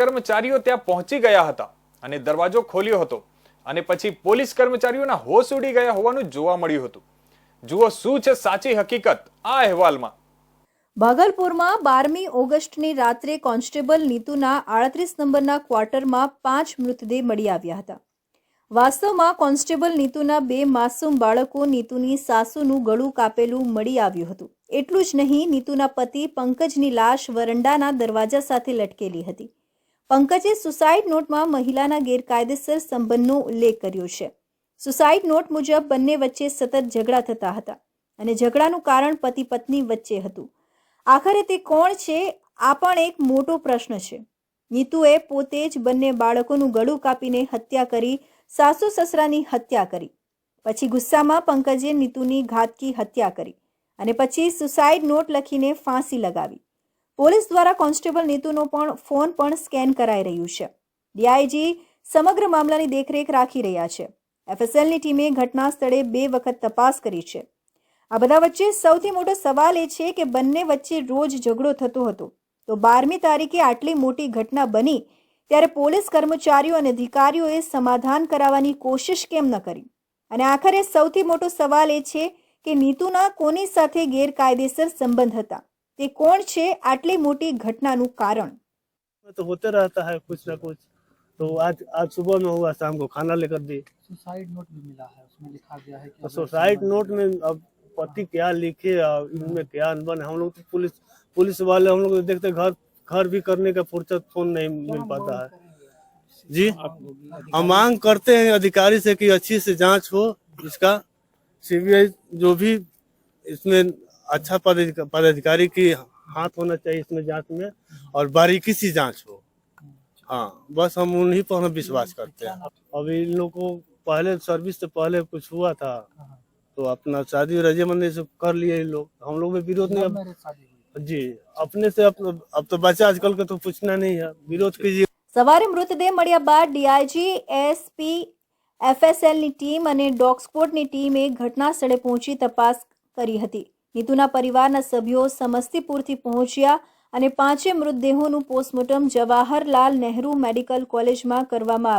કર્મચારીઓ ત્યાં પહોંચી ગયા હતા અને દરવાજો ખોલ્યો હતો અને પછી પોલીસ કર્મચારીઓના હોશ ઉડી ગયા હોવાનું જોવા મળ્યું હતું. જુઓ શું છે સાચી હકીકત આ અહેવાલમાં. ભાગલપુરમાં બારમી ઓગસ્ટની રાત્રે કોન્સ્ટેબલ નીતુના આડત્રીસ નંબરના ક્વાર્ટરમાં પાંચ મૃતદેહ મળી આવ્યા હતા. વાસ્તવમાં કોન્સ્ટેબલ નીતુના બે માસૂમ બાળકો નીતુની સાસુનું ગળું કાપેલું મળી આવ્યું હતું. એટલું જ નહીં, નીતુના પતિ પંકજની લાશ વરંડાના દરવાજા સાથે લટકેલી હતી. પંકજે સુસાઇડ નોટમાં મહિલાના ગેરકાયદેસર સંબંધનો ઉલ્લેખ કર્યો છે. સુસાઇડ નોટ મુજબ બંને વચ્ચે સતત ઝઘડા થતા હતા અને ઝઘડાનું કારણ પતિ પત્ની વચ્ચે હતું. આખરે તે કોણ છે? આ પણ એક મોટો પ્રશ્ન છે. નીતુએ પોતે જ બંને બાળકોનું ગળું કાપીને હત્યા કરી, સાસુ સસરાની હત્યા કરી. પછી ગુસ્સામાં પંકજે નીતુની ઘાતકી હત્યા કરી અને પછી સુસાઇડ નોટ લખીને ફાંસી લગાવી. પોલીસ દ્વારા કોન્સ્ટેબલ નીતુનો પણ ફોન પણ સ્કેન કરાઈ રહ્યું છે. ડીઆઈજી સમગ્ર મામલાની દેખરેખ રાખી રહ્યા છે. એફએસએલની ટીમે ઘટના સ્થળે બે વખત તપાસ કરી છે. આ બધા વચ્ચે સૌથી મોટો સવાલ એ છે કે બંને વચ્ચે રોજ ઝઘડો થતો હતો. તો બારમી તારીખે આટલી મોટી ઘટના બની, ત્યારે પોલીસ કર્મચારીઓ અને અધિકારીઓએ સમાધાન કરાવવાની કોશિશ કેમ ન કરી? અને આખરે સૌથી મોટો સવાલ એ છે કે નીતુના કોની સાથે ગેરકાયદેસર સંબંધ હતા? તે કોણ છે આટલી મોટી ઘટનાનું કારણ में तो होते रहता है कुछ ना कुछ तो आज आज सुबह में हुआ शाम को खाना लेकर दी सुसाइड नोट भी मिला है उसमें लिखा गया है कि तो अगर सोसाइट इस्लाम- नोट में अब पति क्या लिखे और इनमें क्या अनबन है हम लोग तो पुलिस पुलिस वाले हम लोग तो देखते घर घर भी करने का फुर्सत फोन नहीं मिल पाता है जी हम मांग करते हैं अधिकारी से कि अच्छी से जांच हो इसका सीबीआई जो भी इसमें अच्छा पदाधिक- पदाधिकारी की हाथ होना चाहिए इसमें जांच में और बारीकी से जांच हो हाँ बस हम उन्हीं पर हम विश्वास करते हैं अभी इन लोग को पहले सर्विस से पहले कुछ हुआ था तो अपना शादी रजेमंदी से कर लिए इन लोग हम लोग में विरोध नहीं लव अब मैरिज शादी हुई जी अपने से अब अब तो बच्चा आजकल का तो पूछना नहीं है विरोध कीजिए સવારે મૃતદેહ મળ્યા બાદ ડીઆઈજી એસપી એફએસએલની ટીમ અને ડોગ સ્ક્વોડની ટીમે ઘટના સ્થળે પહોંચી તપાસ કરી હતી નીતુના પરિવારના સભ્યો સમસ્તીપુરથી પહોંચ્યા અને પાંચે મૃતદેહોનું પોસ્ટમોર્ટમ જવાહરલાલ નહેરુ મેડિકલ કોલેજમાં કરવામાં